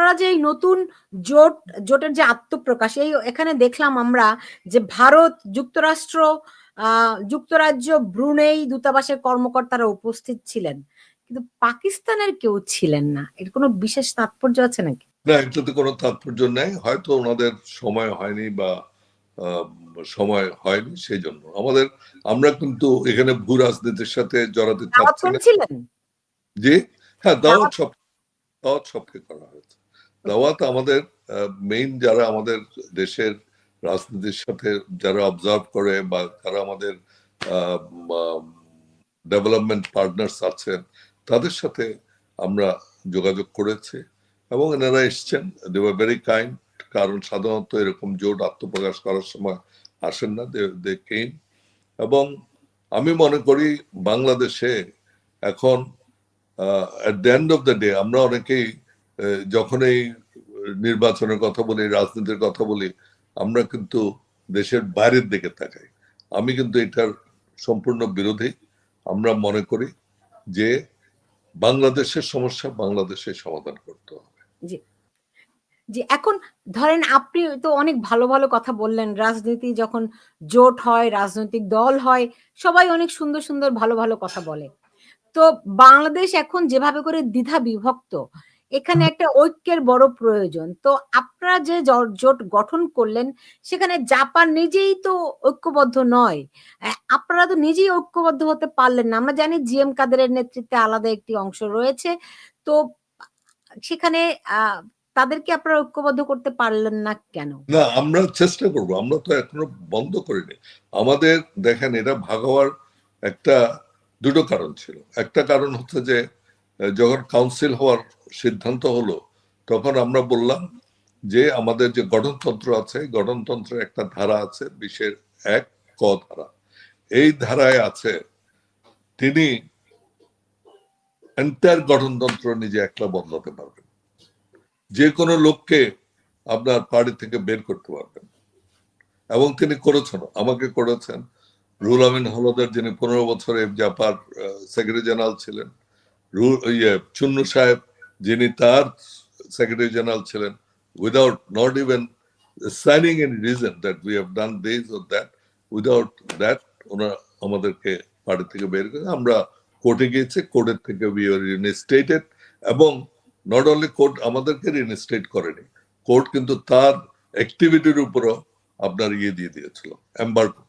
আপনারা যে এই নতুন জোট জোটের যে আত্মপ্রকাশ এই এখানে দেখলাম আমরা যে ভারত যুক্তরাষ্ট্র যুক্তরাজ্য ব্রুনেই দূতাবাসের কর্মকর্তারা উপস্থিত ছিলেন। কিন্তু পাকিস্তানের কেউ ছিলেন না। এর কোনো বিশেষ তাৎপর্য আছে নাকি? না এটাতে কোনো তাৎপর্য নেই। হয়তো ওনাদের সময় হয়নি বা সময় হয়নি সেই জন্য আমাদের আমরা কিন্তু এখানে ভূ রাজনীতির সাথে জড়াতে চাচ্ছি যে হ্যাঁ দাওয়াত সব দাওয়াত সবকে করা হয়েছে। দাওয়াত আমাদের মেইন যারা আমাদের দেশের রাজনীতির সাথে যারা অবজার্ভ করে বা যারা আমাদের ডেভেলপমেন্ট পার্টনার্স আছেন, তাদের সাথে আমরা যোগাযোগ করেছি এবং এনারা এসছেন। দে ওয়ার ভেরি কাইন্ড কারণ সাধারণত এরকম জোট আত্মপ্রকাশ করার সময় আসেন না দে কেম এবং আমি মনে করি বাংলাদেশে এখন at the end of the day আমরা অনেকেই যখন এই নির্বাচনের কথা বলি, রাজনীতির কথা বলি, আমরা কিন্তু দেশের বাইরের দিকে তাকাই। আমি কিন্তু এটার সম্পূর্ণ বিরোধী। আমরা মনে করি যে বাংলাদেশের সমস্যা বাংলাদেশে সমাধান করতে হবে। যে এখন ধরেন আপনি তো অনেক ভালো ভালো কথা বললেন। রাজনীতি যখন জোট হয়, রাজনৈতিক দল হয়, সবাই অনেক সুন্দর সুন্দর, ভালো ভালো কথা বলে। তো বাংলাদেশ এখন যেভাবে করে দ্বিধা বিভক্ত এখানে একটা ঐক্যের বড় প্রয়োজন। তো আপনারা যে জোট গঠন করলেন, সেখানে জাপান নিজেই তো ঐক্যবদ্ধ নয়। আপনারা তো নিজেই ঐক্যবদ্ধ হতে পারলেন না। আমরা জানি জিএম কাদেরের নেতৃত্বে আলাদা একটি অংশ রয়েছে। তো সেখানে তাদেরকে আপনারা ঐক্যবদ্ধ করতে পারলেন না কেন? না, আমরা চেষ্টা করব। আমরা তো এখনও বন্ধ করিনি। আমাদের, দেখেন, এটা ভাগ হওয়ার একটা দুটো কারণ ছিল। একটা কারণ হচ্ছে যে যখন কাউন্সিল হওয়ার সিদ্ধান্ত হলো, তখন আমরা বললাম যে আমাদের যে গঠনতন্ত্র আছে, গঠনতন্ত্রের একটা ধারা আছে বিশের এক ক ধারা। এই ধারায় আছে, তিনি এন্টায়ার গঠনতন্ত্র নিজে একলা বদলাতে পারবেন। যে কোনো লোককে আপনার পার্টি থেকে বের করতে পারবেন। এবং তিনি করেছেন আমাকে করেছেন। রুল আমিন হলদার, যিনি পনেরো বছরে জাপার সেক্রেটারি জেনারেল ছিলেন ইয়ে চুন্নু সাহেব যিনি তার সেক্রেটারি জেনারেল ছিলেন without not even signing any reason that we have done this or that without that ওনারা আমাদেরকে পার্টি থেকে বের করে, আমরা কোর্টে গিয়েছি কোর্টের থেকে উই আর রিনেস্টেটেড এবং নট অনলি কোর্ট আমাদেরকে রিনেস্টেট করেনি কোর্ট কিন্তু তার অ্যাক্টিভিটির উপরও আপনার ইয়ে দিয়ে দিয়েছিল এম্বার্গো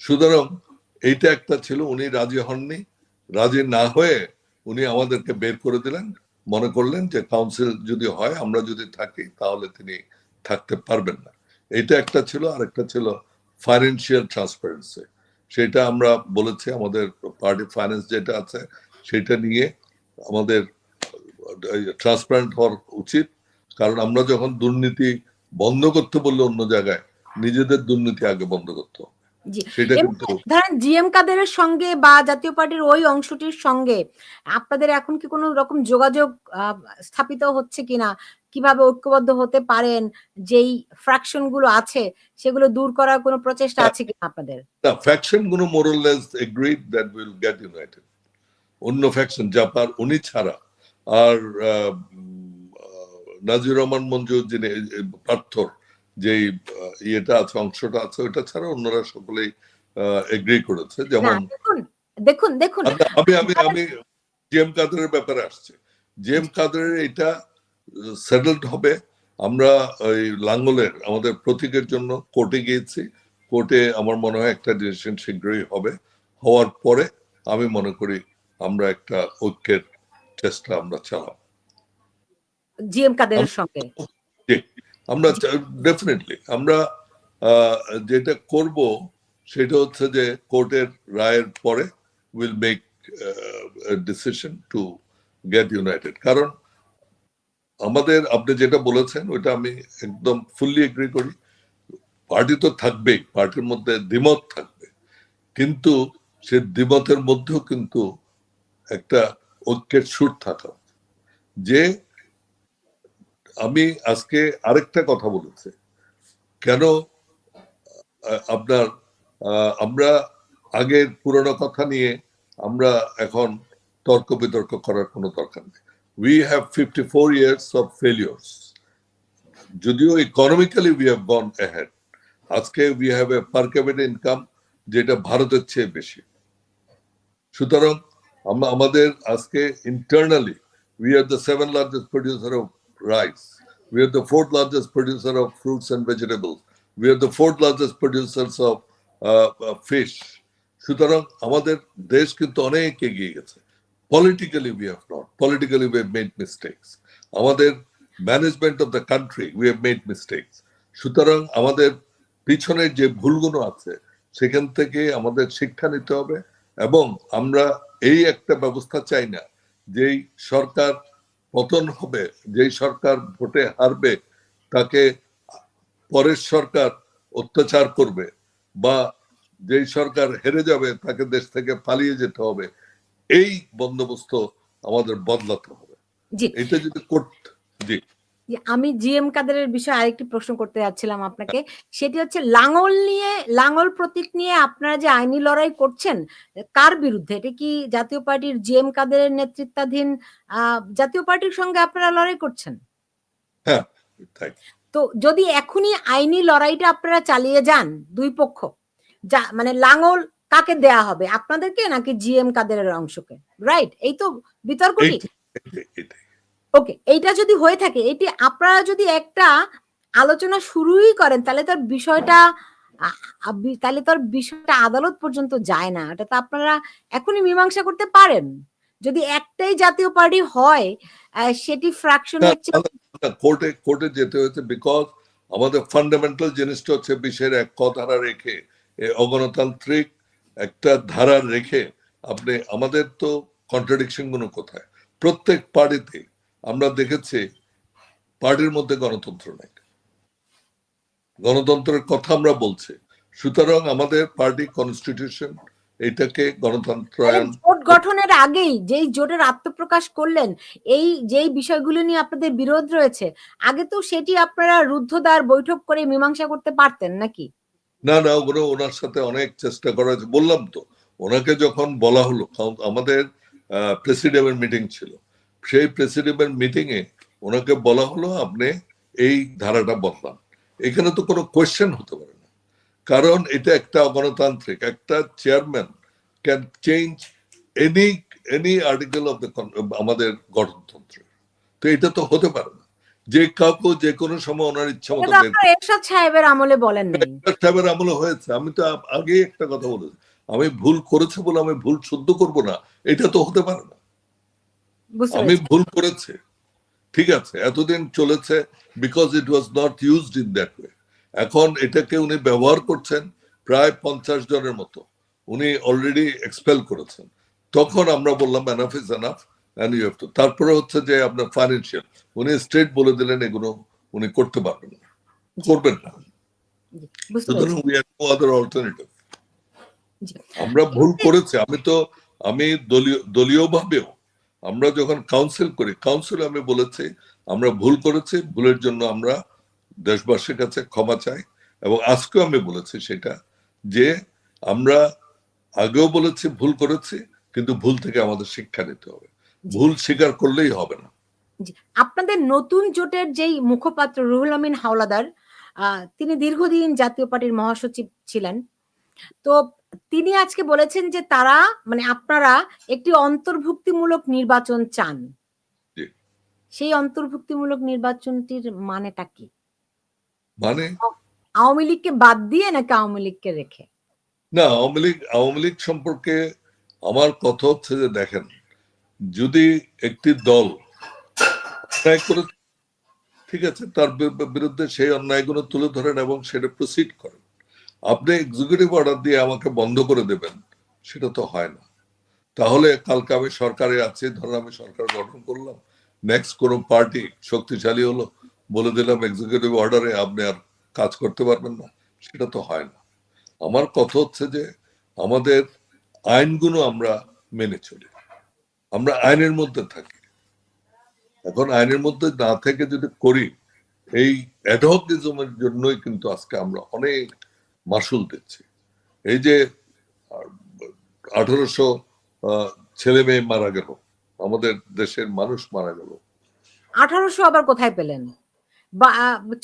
সুতরাং এইটা একটা ছিল, উনি রাজি হননি, রাজি না হয়ে উনি আমাদেরকে বের করে দিলেন, মনে করলেন যে কাউন্সিল যদি হয়, আমরা যদি থাকি, তাহলে তিনি থাকতে পারবেন না। এটা একটা ছিল আর একটা ছিল ফাইন্যান্সিয়াল ট্রান্সপারেন্সি সেটা আমরা বলেছি, আমাদের পার্টি ফাইন্যান্স যেটা আছে, সেটা নিয়ে আমাদের ট্রান্সপারেন্ট হওয়ার উচিত। কারণ আমরা যখন দুর্নীতি বন্ধ করতে বললে অন্য জায়গায়, নিজেদের দুর্নীতি আগে বন্ধ করতে হবে। জি। ধরেন জিএম কাদেরের সঙ্গে বা জাতীয় পার্টির ওই অংশটির সঙ্গে আপনাদের এখন কি কোনো রকম যোগাযোগ স্থাপিত হচ্ছে কিনা? কীভাবে ঐক্যবদ্ধ হতে পারেন? যেই ফ্র্যাকশনগুলো আছে সেগুলো দূর করার কোনো প্রচেষ্টা আছে কিনা আপনাদের? না ফ্যাকশনগুলো Morales agreed that will get united অন্য ফ্যাকশন জাপার উনি ছাড়া। আর নাজির রহমান মঞ্জু যিনি পার্থর যে ইয়েটা আছে অংশটা আছে ওইটা ছাড়া অন্যরা সকলেই এগ্রি করেছে যেমন দেখুন দেখুন আচ্ছা, আমি আমি আমি জেম কাদেরের ব্যাপারে আসছে। জেম কাদেরের এটা সেটেলড হবে। আমরা ওই লাঙ্গলের আমাদের প্রতীকের জন্য কোর্টে গিয়েছি। কোর্টে আমার মনে হয় একটা ডিসিশন শীঘ্রই হবে। হওয়ার পরে আমি মনে করি আমরা একটা ঐক্যের চেষ্টা আমরা চালাব। জিএম কাদেরের সঙ্গে। আমরা ডেফিনেটলি আমরা যেটা করব সেটা হচ্ছে যে কোর্টের রায়ের পরে will make decision to get united কারণ আমাদের, আপনি যেটা বলেছেন, ওইটা আমি একদম ফুললি এগ্রি করি। পার্টি তো থাকবেই, পার্টির মধ্যে দ্বিমত থাকবে। কিন্তু সে দ্বিমতের মধ্যেও কিন্তু একটা ঐক্যের সুর থাকা। যে আমি আজকে আরেকটা কথা বলেছি। কেন আপনার আমরা আগের পুরনো কথা নিয়ে আমরা এখন তর্ক বিতর্ক করার কোনো দরকার নেই। We have 54 years of failures. যদিও economically we have gone ahead আজকে we have a per capita income যেটা ভারতের চেয়ে বেশি। সুতরাং আমাদের আজকে internally we are the seven largest producer of rice we are the fourth largest producer of fruits and vegetables we are the fourth largest producers of fish সুতরাং আমাদের দেশ কিন্তু অনেক এগিয়ে গেছে। Politically we have not politically we have made mistakes আমাদের management of the country we have made mistakes সুতরাং আমাদের পিছনের যে ভুলগুলো আছে, সেখান থেকে আমাদের শিক্ষা নিতে হবে এবং আমরা এই একটা ব্যবস্থা চাই না, যেই সরকার পতন হবে যেই সরকার ভোটে হারবে তাকে পরের সরকার অত্যাচার করবে বা যেই সরকার হেরে যাবে তাকে দেশ থেকে পালিয়ে যেতে হবে। এই বন্দোবস্ত আমাদের বদলাতে হবে। এটা যদি করতে জি জি, আমি জিএম কাদেরের বিষয়ে আরেকটি প্রশ্ন করতে যাচ্ছিলাম আপনাকে। সেটি হচ্ছে লাঙ্গল নিয়ে লাঙ্গল প্রতীক নিয়ে আপনারা যে আইনি লড়াই করছেন কার বিরুদ্ধে? এটা কি জাতীয় পার্টির জিএম কাদেরের নেতৃত্বাধীন জাতীয় পার্টির সঙ্গে আপনারা লড়াই করছেন? হ্যাঁ তো যদি এখনই আইনি লড়াইটা আপনারা চালিয়ে যান দুই পক্ষ যা মানে লাঙ্গল কাকে দেয়া হবে? আপনাদেরকে নাকি জিএম কাদেরের অংশকে? রাইট এই তো বিতর্কটি। ওকে এইটা যদি হয়ে থাকে এটি আপনারা যদি একটা আলোচনা শুরুই করেন তাহলে তার বিষয়টা তাহলে তার বিষয়টা আদালত পর্যন্ত যায় না। এটা তো আপনারা এখনই মীমাংসা করতে পারেন। যদি একটাই জাতীয় পার্টি হয় সেটি ফ্র্যাকশন হচ্ছে কোর্টে কোর্টে যেতে হয়েছে বিকজ আমাদের ফান্ডামেন্টাল জিনিসটা হচ্ছে বিশ্বের এক ক ধারা রেখে অগণতান্ত্রিক একটা ধারা রেখে আপনি আমাদের তো কন্ট্রাডিকশনগুলো কোথায়? প্রত্যেক পার্টিতে আমরা দেখেছি পার্টির মধ্যে গণতন্ত্র নেই। গণতন্ত্রের কথা আমরা বলছি। সুতরাং আমাদের পার্টি কনস্টিটিউশন এটাকে গণতন্ত্রায়ন জোট গঠনের আগেই যেই জোটের আত্মপ্রকাশ করলেন এই যেই বিষয়গুলো নিয়ে আপনাদের বিরোধ রয়েছে আগে তো সেটি আপনারা রুদ্ধদ্বার বৈঠক করে মীমাংসা করতে পারতেন নাকি? না না ওগুলো ওনার সাথে অনেক চেষ্টা করা হয়েছে। বললাম তো ওনাকে যখন বলা হলো আমাদের প্রেসিডেন্টের মিটিং ছিল। সেই প্রেসিডেন্টের মিটিং এ ওনাকে বলা হলো আপনি এই ধারাটা বদলান। এখানে তো কোনো কোয়েশ্চেন হতে পারে না। কারণ এটা একটা গণতান্ত্রিক একটা chairman can change any any article of the আমাদের গণতন্ত্র তো এটা তো হতে পারে না। যে কাউকে যে কোনো সময় ওনার ইচ্ছা মতো এরশাদ সাহেবের আমলে বলেন নাই। সাহেবের আমলে হয়েছে। আমি তো আগে একটা কথা বলেছি। আমি ভুল করেছে বলে আমি ভুল শুদ্ধ করব না। এটা তো হতে পারে না। আমি ভুল করেছে। ঠিক আছে এতদিন চলেছে because it was not used in that way এখন এটাকে উনি ব্যবহার করছেন প্রায় পঞ্চাশ জনের মতো। উনি অলরেডি এক্সপেল করেছেন। তখন আমরা বললাম enough is enough and you have to তারপরে হচ্ছে যে আপনার ফাইন্যান্সিয়াল উনি স্ট্রেট বলে দিলেন এগুলো উনি করতে পারবেন না। করবেন না। জি, সুতরাং we have no other alternative আমরা ভুল করেছি। আমি তো আমি দলীয় দলীয় ভাবেও আমরা যখন কাউন্সিল করি কাউন্সিল আমি বলেছি আমরা ভুল করেছি ভুলের জন্য আমরা দেশবাসীর কাছে ক্ষমা চাই এবং আজকেও আমি বলেছি সেটা যে আমরা আগেও বলেছি ভুল করেছি কিন্তু ভুল থেকে আমাদের শিক্ষা নিতে হবে। ভুল স্বীকার করলেই হবে না। আপনাদের নতুন জোটের যেই মুখপাত্র রুহুল আমিন হাওলাদার আহ, তিনি দীর্ঘদিন জাতীয় পার্টির মহাসচিব ছিলেন। তো তিনি আজকে বলেছেন যে তারা মানে আপনারা একটি অন্তর্ভুক্তিমূলক নির্বাচন চান। সেই অন্তর্ভুক্তিমূলক নির্বাচনটির মানেটা কি? মানে? আওয়ামী লীগকে বাদ দিয়ে নাকি আওয়ামী লীগকে রেখে? না আওয়ামী লীগ আওয়ামী লীগ সম্পর্কে আমার কথা হচ্ছে যে দেখেন যদি একটি দল অন্যায় করে ঠিক আছে তার বিরুদ্ধে সেই অন্যায়গুলো তুলে ধরেন এবং সেটা প্রসিড করেন আপনি এক্সিকিউটিভ অর্ডার দিয়ে আমাকে বন্ধ করে দেবেন, সেটা তো হয় না। তাহলে কালকে আমি সরকারে আছি, ধরুন আমি সরকার গঠন করলাম নেক্সট কোন পার্টি শক্তিশালী হলো, বলে দিলাম এক্সিকিউটিভ অর্ডারে আপনি আর কাজ করতে পারবেন না, সেটা তো হয় না। আমার কথা হচ্ছে যে, আমাদের আইনগুলো আমরা মেনে চলি। আমরা আইনের মধ্যে থাকি। এখন আইনের মধ্যে না থেকে যদি করি, এই অ্যাডহকিজমের জন্যই কিন্তু আজকে আমরা অনেক মাসুল দিচ্ছি। এই যে আঠারোশো ছেলে মেয়ে মারা গেল আমাদের দেশের মানুষ মারা গেল। আঠারোশো আবার কোথায় পেলেন?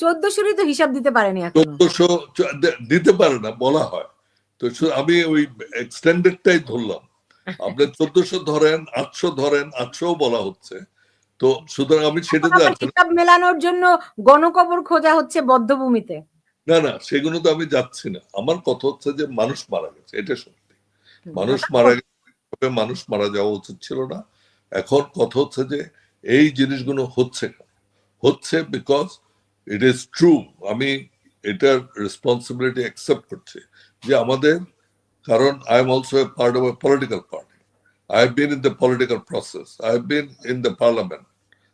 চোদ্দশোরই তো হিসাব দিতে পারেনি চোদ্দশো দিতে পারে না বলা হয়। তো আমি ওই এক্সটেন্ডেডটাই ধরলাম। আপনার চোদ্দশো ধরেন আটশো ধরেন আটশো বলা হচ্ছে। তো সুতরাং আমি সেটাতে হিসাব মেলানোর জন্য গণকবর খোঁজা হচ্ছে বদ্ধভূমিতে। না না সেগুলো তো আমি যাচ্ছি না। আমার কথা হচ্ছে যে মানুষ মারা গেছে এটা সত্যি। মানুষ মারা গেছে মানুষ মারা যাওয়া উচিত ছিল না। এখন কথা হচ্ছে যে এই জিনিসগুলো হচ্ছে হচ্ছে বিকজ ইট ইজ ট্রু আমি এটার রেসপন্সিবিলিটি অ্যাকসেপ্ট করছি যে আমাদের কারণ I am also a part of a political party I have been in the political process I have been in the parliament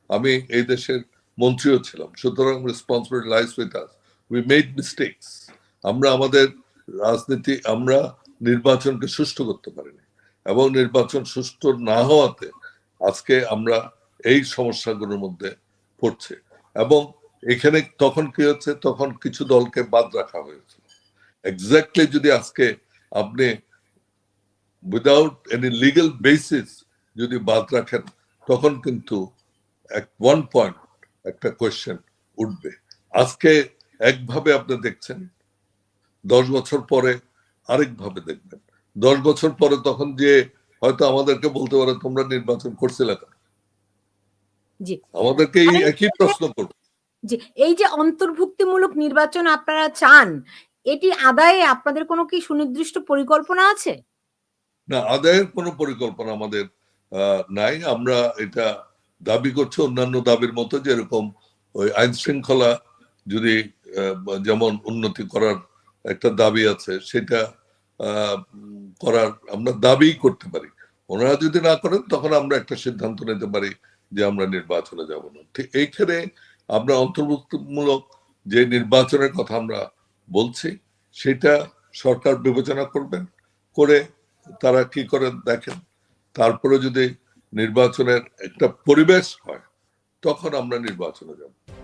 আমি এই দেশের মন্ত্রীও ছিলাম। সুতরাং responsibility lies with us we made mistakes আমরা আমাদের রাজনীতি, আমরা নির্বাচনকে সুষ্ঠু করতে পারিনি। এবং নির্বাচন সুষ্ঠু না হওয়াতে আজকে আমরা এই সমস্যাগুলোর মধ্যে পড়ছে। এবং এখানে তখন কি হচ্ছে? তখন কিছু দলকে বাদ রাখা হয়েছে। এক্স্যাক্টলি যদি আজকে আপনি উইদাউট এনি লিগ্যাল বেসিস যদি বাদ রাখেন, তখন কিন্তু এক ওয়ান পয়েন্ট একটা কোয়েশ্চেন উঠবে। আজকে একভাবে আপনি দেখছেন দশ বছর পরে আরেকভাবে দেখবেন। দশ বছর পরে তখন যে হয়তো আমাদেরকে বলতে পারে তোমরা নির্বাচন করছিলে কেন? আমাদেরকে এই একই প্রশ্ন করবে। যে এই যে অন্তর্ভুক্তিমূলক নির্বাচন আপনারা চান এটি আদায়ে আপনাদের কোনো কি সুনির্দিষ্ট পরিকল্পনা আছে? না আদায়ের কোনো পরিকল্পনা আমাদের আহ, নাই। আমরা এটা দাবি করছি অন্যান্য দাবির মতো যেরকম ওই আইন শৃঙ্খলা যদি যেমন উন্নতি করার একটা দাবি আছে, সেটা করার আমরা দাবি করতে পারি। ওনারা যদি না করেন, তখন আমরা একটা সিদ্ধান্ত নিতে পারি যে আমরা নির্বাচনে যাব না। ঠিক এইখানে আমরা অন্তর্ভুক্তিমূলক যে নির্বাচনের কথা আমরা বলছি, সেটা সরকার বিবেচনা করবেন, করে তারা কি করে দেখেন। তারপরে যদি নির্বাচনের একটা পরিবেশ হয়, তখন আমরা নির্বাচনে যাব।